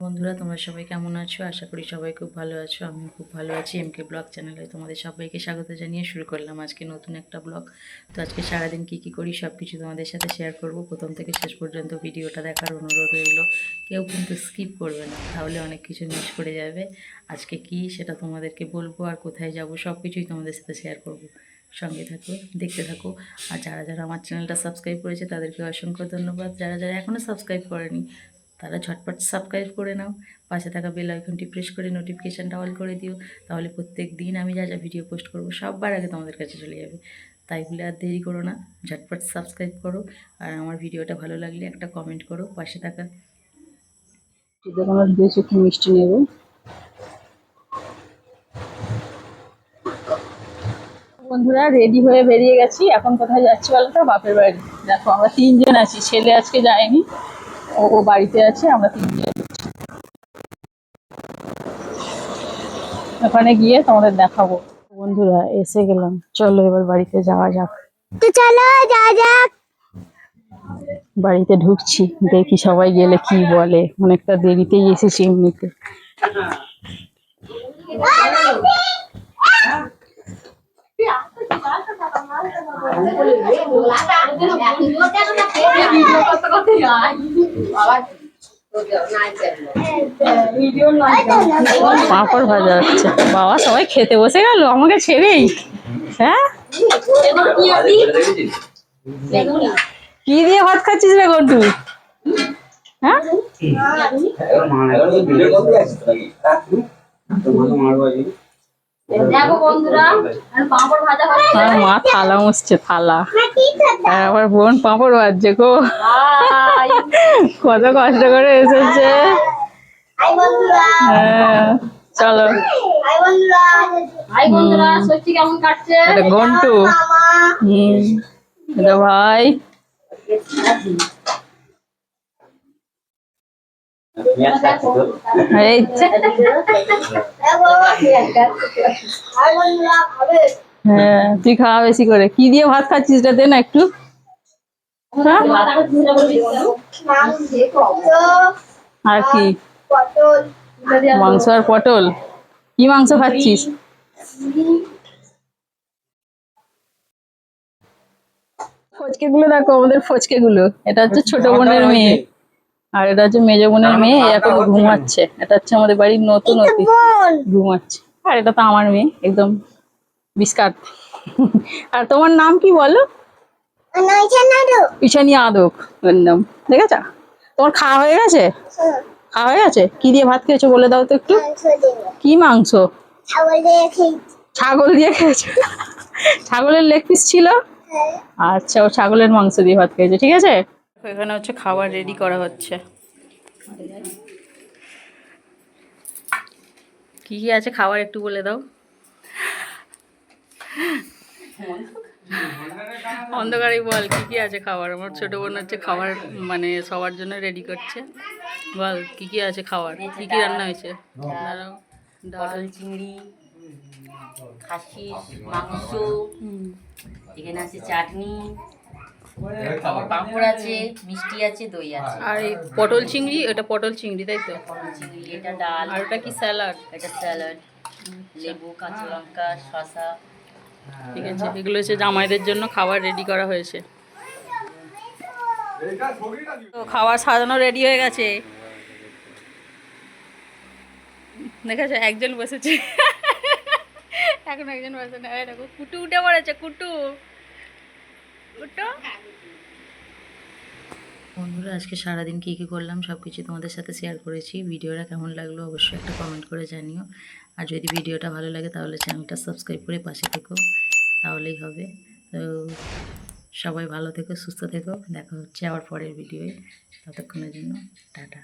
বন্ধুরা, তোমরা সবাই কেমন আছো? আশা করি সবাই খুব ভালো আছো। আমিও খুব ভালো আছি। এমকে ব্লগ চ্যানেলে তোমাদের সবাইকে স্বাগত জানিয়ে শুরু করলাম আজকে নতুন একটা ব্লগ তো আজকে সারাদিন কী কী করি সব কিছু তোমাদের সাথে শেয়ার করব। প্রথম থেকে শেষ পর্যন্ত ভিডিওটা দেখার অনুরোধ রইল। কেউ কিন্তু স্কিপ করবে না, তাহলে অনেক কিছু মিস করে যাবে। আজকে কি সেটা তোমাদেরকে বলব আর কোথায় যাব সব কিছুই তোমাদের সাথে শেয়ার করব। সঙ্গে থাকো, দেখতে থাকো। আর যারা যারা আমার চ্যানেলটা সাবস্ক্রাইব করেছে, তাদেরকে অসংখ্য ধন্যবাদ। যারা যারা এখনও সাবস্ক্রাইব করেনি, তারা ঝটপট সাবস্ক্রাইব করে নাও। পাশে থাকা বেল আইকনটি প্রেস করে নোটিফিকেশানটা অল করে দিও। তাহলে প্রত্যেক দিন আমি যা যা ভিডিও পোস্ট করব, সববার আগে তোমাদের কাছে চলে যাবে। তাই বলে আর দেরি করো না, ঝটপট সাবস্ক্রাইব করো। আর আমার ভিডিওটা ভালো লাগলে একটা কমেন্ট করো। পাশে থাকা। দু চোখে মিষ্টি নেব। বন্ধুরা রেডি হয়ে বেরিয়ে গেছি। এখন কোথায় যাচ্ছি বলো তো? বাপের বাড়ি। দেখো আমরা তিনজন আছি। ছেলে আজকে যায়নি ও ও বাড়িতে আছে আমরা তিনজন। ওখানে গিয়ে তোমাদের দেখাবো। বন্ধুরা এসে গেলাম। চলো এবার বাড়িতে যাওয়া যাক। তো চলো যা যাক। বাড়িতে ঢুকছি দেখি সবাই গেলে কি বলে। অনেকটা দেরিতেই এসেছি এমনিতে। পাঁপড় ভাজা হচ্ছে। বাবা, সবাই খেতে বসে গেল, আমাকে ছেড়েই। হ্যাঁ? কি দিয়ে ভাত খাচ্ছিস রে গন্টু? হ্যাঁ? দেখো মা থালা মুছছে থালা। আর বোন পাঁপড় ভাজছে গো। কত কষ্ট করে এসেছে। হ্যাঁ চলো। হাই বন্ধুরা হাই বন্ধুরা সত্যি কেমন কাটছে এটা গন্টু মামা হুম এটা ভাই এই যে, দেখো হাই বন্ধুরা খাবে হ্যাঁ তুই খাওয়া বেশি করে। কি দিয়ে ভাত খাচ্ছিস এটা দে না একটু। হ্যাঁ? আর কি? মাংস আর পটল। কি মাংস খাচ্ছিস? ফচকে গুলো দেখো আমাদের ফচকে গুলো এটা হচ্ছে ছোট বোনের মেয়ে। আর এটা হচ্ছে মেজ বোনের মেয়ে এখন ঘুমাচ্ছে। এটা হচ্ছে আমাদের বাড়ির নতুন অতি ঘুমাচ্ছে। আর এটা তো আমার মেয়ে একদম বিস্কাট আর তোমার নাম কি বলো? ঈশানী আদক নাম দেখেছ? তোমার খাওয়া হয়ে গেছে? খাওয়া হয়ে গেছে? কি দিয়ে ভাত খেয়েছো বলে দাও তো একটু। কি মাংস? ছাগল দিয়ে খেয়েছি। ছাগল দিয়ে খেয়েছো? ছাগলের লেগ পিস ছিল? আচ্ছা ও ছাগলের মাংস দিয়ে ভাত খেয়েছে ঠিক আছে? এখানে হচ্ছে খাবার রেডি করা হচ্ছে। কি কি আছে খাবার একটু বলে দাও। অন্ধকারে বল কি কি আছে খাবার? আমার ছোট বোন হচ্ছে খাবার মানে সবার জন্য রেডি করছে। বল কি কি আছে খাবার? কি কি রান্না হয়েছে? ডাল চিংড়ি খাসির মাংস এখানে আছে চাটনি পাঁপড় আছে মিষ্টি আছে দই আছে। আর এই পটল চিংড়ি এটা পটল চিংড়ি তাই তো? পটল চিংড়ি এটা ডাল। আর ওটা কি স্যালাড? এটা স্যালাড। লেবু কাঁচা লঙ্কা শসা। ঠিক আছে এগুলো হচ্ছে জামাইদের জন্য খাবার রেডি করা হয়েছে। তো খাবার সাজানো রেডি হয়ে গেছে। দেখেছ একজন বসেছে। এখন একজন বসে না দেখো কুটু উঠে পড়েছে কুটু। বন্ধুরা, আজকে সারাদিন কী কী করলাম সব কিছু তোমাদের সাথে শেয়ার করেছি। ভিডিওটা কেমন লাগল অবশ্যই একটা কমেন্ট করে জানিও। আর যদি ভিডিওটা ভালো লাগে তাহলে চ্যানেলটা সাবস্ক্রাইব করে পাশে থেকো। তাহলেই হবে। তো সবাই ভালো থেকো, সুস্থ থেকো। দেখা হচ্ছে আবার পরের ভিডিওয়ে ততক্ষণের জন্য, টাটা।